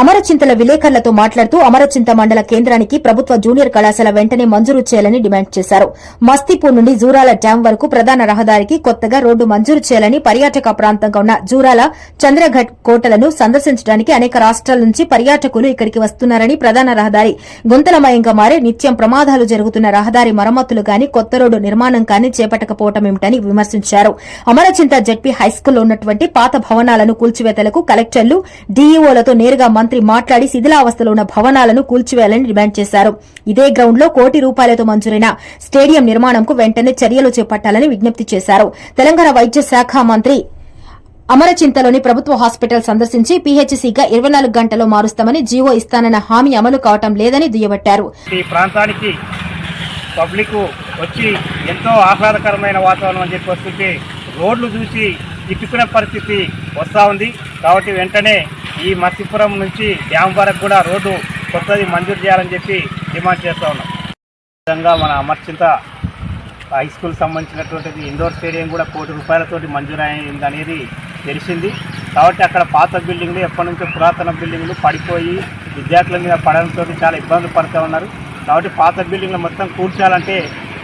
అమరచింతల విలేకరులతో మాట్లాడుతూ అమరచింత మండల కేంద్రానికి ప్రభుత్వ జూనియర్ కళాశాల వెంటనే మంజూరు చేయాలని డిమాండ్ చేశారు. మస్తిపూర్ నుండి జూరాల డ్యాం వరకు ప్రధాన రహదారికి కొత్తగా రోడ్డు మంజూరు చేయాలని పర్యాటక ప్రాంతంగా ఉన్న జూరాల చంద్రఘట్ కోటలను సందర్శించడానికి అనేక రాష్ట్రాల నుంచి పర్యాటకులు ఇక్కడికి వస్తున్నారని ప్రధాన రహదారి గుంతలమయంగా మారి నిత్యం ప్రమాదాలు జరుగుతున్న రహదారి మరమ్మతులు గాని కొత్త రోడ్డు నిర్మాణం కానీ చేపట్టకపోవటం ఏమిటని విమర్శించారు. అమరచింత జడ్పీ హైస్కూల్లో ఉన్నటువంటి పాత భవనాలను కూల్చివేతలకు కలెక్టర్లు డీఈఓలతో నేరుగా మంత్రి మాట్లాడి శిథిలావస్థలో ఉన్న భవనాలను కూల్చివేయాలని డిమాండ్ చేశారు. ఇదే గ్రౌండ్లో కోటి రూపాయలతో మంజూరైన స్టేడియం నిర్మాణంకు వెంటనే చర్యలు చేపట్టాలని విజ్ఞప్తి చేశారు. తెలంగాణ వైద్య శాఖ మంత్రి అమరచింతలోని ప్రభుత్వ హాస్పిటల్ సందర్శించి పీహెచ్సీగా ఇరవై నాలుగు గంటల్లో మారుస్తామని జీవో ఇస్తానన్న హామీ అమలు కావటం లేదని దుయ్యబట్టారు. ఈ ప్రాంతానికి పబ్లిక్ వచ్చి ఎంతో ఆహ్లాదకరమైన వాతావరణం అని చెప్పి వస్తుంటే రోడ్లు చూసి చిక్కుకునే పరిస్థితి వస్తూ ఉంది. కాబట్టి వెంటనే ఈ మత్స్యపురం నుంచి డ్యామ్ వరకు కూడా రోడ్డు కొత్తది మంజూరు చేయాలని చెప్పి డిమాండ్ చేస్తూ ఉన్నాం. విధంగా మన అమర్చింత హై స్కూల్ సంబంధించినటువంటిది ఇండోర్ స్టేడియం కూడా కోటి రూపాయలతోటి మంజూరు అయింది అనేది తెలిసింది. కాబట్టి అక్కడ పాత బిల్డింగ్లు ఎప్పటి నుంచో పురాతన బిల్డింగ్లు పడిపోయి విద్యార్థుల మీద పడడంతో చాలా ఇబ్బందులు పడుతూ ఉన్నారు. కాబట్టి పాత బిల్డింగ్లు మొత్తం కూర్చాలంటే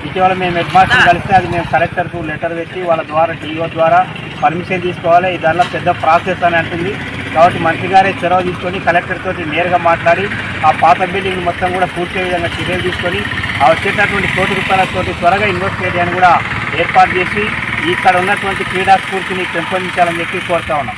ఇటీవల మేము హెడ్మాస్టర్ కలిస్తే అది మేము కలెక్టర్కు లెటర్ పెట్టి వాళ్ళ ద్వారా డిఓ ద్వారా పర్మిషన్ తీసుకోవాలి. ఇది దానిలో పెద్ద ప్రాసెస్ అని అంటుంది. కాబట్టి మంత్రి గారే చొరవ తీసుకొని కలెక్టర్తో నేరుగా మాట్లాడి ఆ పాత బిల్డింగ్ మొత్తం కూడా పూర్తి విధంగా చర్యలు తీసుకొని ఆ వచ్చేటటువంటి కోటి రూపాయలతో త్వరగా ఇన్వెస్ట్ చేయడానికి కూడా ఏర్పాటు చేసి ఇక్కడ ఉన్నటువంటి క్రీడా స్ఫూర్తిని పెంపొందించాలని చెప్పి కోరుతా ఉన్నాం.